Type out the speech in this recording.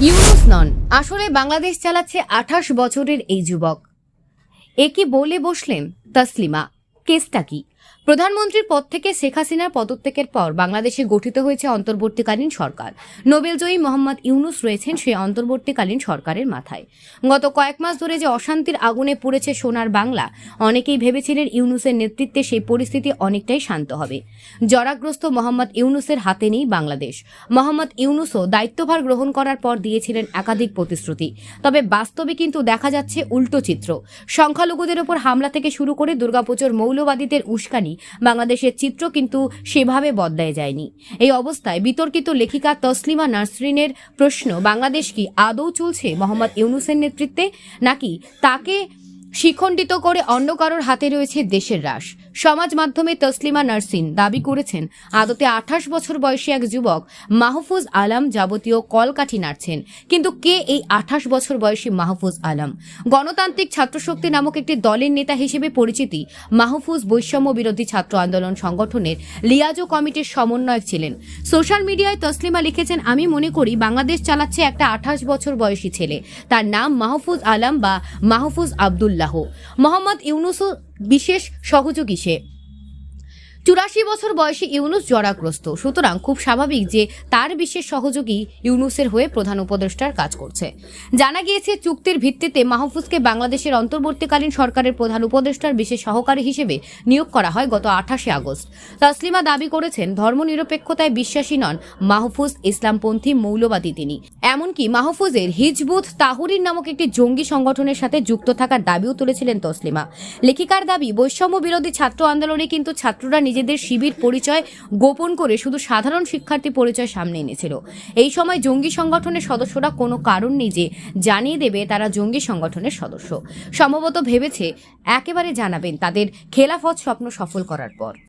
ইউনুস নন। আসলে বাংলাদেশ চালাচ্ছে আঠাশ বছরের এই যুবক। একে বলে বসলেন তসলিমা? কেসটা কি? প্রধানমন্ত্রীর পদ থেকে শেখ হাসিনার পদত্যাগের পর বাংলাদেশে গঠিত হয়েছে অন্তর্বর্তীকালীন সরকার। নোবেলজয়ী মোহাম্মদ ইউনুস রয়েছেন সেই অন্তর্বর্তীকালীন সরকারের মাথায়। গত কয়েক মাস ধরে যে অশান্তির আগুনে পুড়েছে সোনার বাংলা, অনেকেই ভেবেছিলেন ইউনুসের নেতৃত্বে সেই পরিস্থিতি অনেকটাই শান্ত হবে। জরাগ্রস্ত মোহাম্মদ ইউনুসের হাতে নেই বাংলাদেশ। মোহাম্মদ ইউনুসও দায়িত্বভার গ্রহণ করার পর দিয়েছিলেন একাধিক প্রতিশ্রুতি। তবে বাস্তবে কিন্তু দেখা যাচ্ছে উল্টো চিত্র। সংখ্যালঘুদের ওপর হামলা থেকে শুরু করে দুর্গাপুজোর মৌলবাদীদের উস্কানি বাংলাদেশের চিত্র কিন্তু সেভাবে বদলায় যায়নি। এই অবস্থায় বিতর্কিত লেখিকা তসলিমা নার্সরিনের প্রশ্ন, বাংলাদেশ কি আদৌ চলছে? মোহাম্মদ ইউনুসের নেতৃত্বে নাকি তাকে শিখণ্ডিত করে অন্য কারোর হাতে রয়েছে দেশের রাস সমাজ মাধ্যমে তসলিমা নার্সিন দাবি করেছেন, আদতে আঠাশ বছর বয়সী এক যুবক মাহফুজ আলম যাবতীয় কলকাঠি নাড়ছেন। কিন্তু কে এই আঠাশ বছর বয়সী মাহফুজ আলম? গণতান্ত্রিক ছাত্রশক্তি নামক একটি দলের নেতা হিসেবে পরিচিতি মাহফুজ বৈষম্য বিরোধী ছাত্র আন্দোলন সংগঠনের লিয়াজো কমিটির সমন্বয়ক ছিলেন। সোশ্যাল মিডিয়ায় তসলিমা লিখেছেন, আমি মনে করি বাংলাদেশ চালাচ্ছে একটা আঠাশ বছর বয়সী ছেলে। তার নাম মাহফুজ আলম বা মাহফুজ মোহাম্মদ ইউনুসও বিশেষ সহযোগী সে। চুরাশি বছর বয়সী ইউনুস জরাগ্রস্ত। সুতরাং খুব স্বাভাবিক যে তার বিশেষ সহযোগী ইউনুসের হয়ে প্রধান উপদেষ্টার কাজ করছে। জানা গিয়েছে, চুক্তির ভিত্তিতে মাহফুজকে বাংলাদেশের অন্তর্বর্তীকালীন সরকারের প্রধান উপদেষ্টার বিশেষ সহকারী হিসেবে নিয়োগ করা হয় গত আঠাশে আগস্ট। তাসলিমা দাবি করেছেন, ধর্মনিরপেক্ষতায় বিশ্বাসী নন মাহফুজ ইসলামপন্থী মৌলবাদী তিনি। এমনকি মাহফুজের হিজবুত তাহুরির নামক একটি জঙ্গি সংগঠনের সাথে যুক্ত থাকার দাবিও তুলেছিলেন তসলিমা। লেখিকার দাবি, বৈষম্য বিরোধী ছাত্র আন্দোলনে কিন্তু ছাত্ররা নিজেদের শিবির পরিচয় গোপন করে শুধু সাধারণ শিক্ষার্থী পরিচয় সামনে এনেছিল। এই সময় জঙ্গি সংগঠনের সদস্যরা কোনো কারণ নেই যে জানিয়ে দেবে তারা জঙ্গি সংগঠনের সদস্য। সম্ভবত ভেবেছে একেবারে জানাবেন তাদের খেলাফত স্বপ্ন সফল করার পর।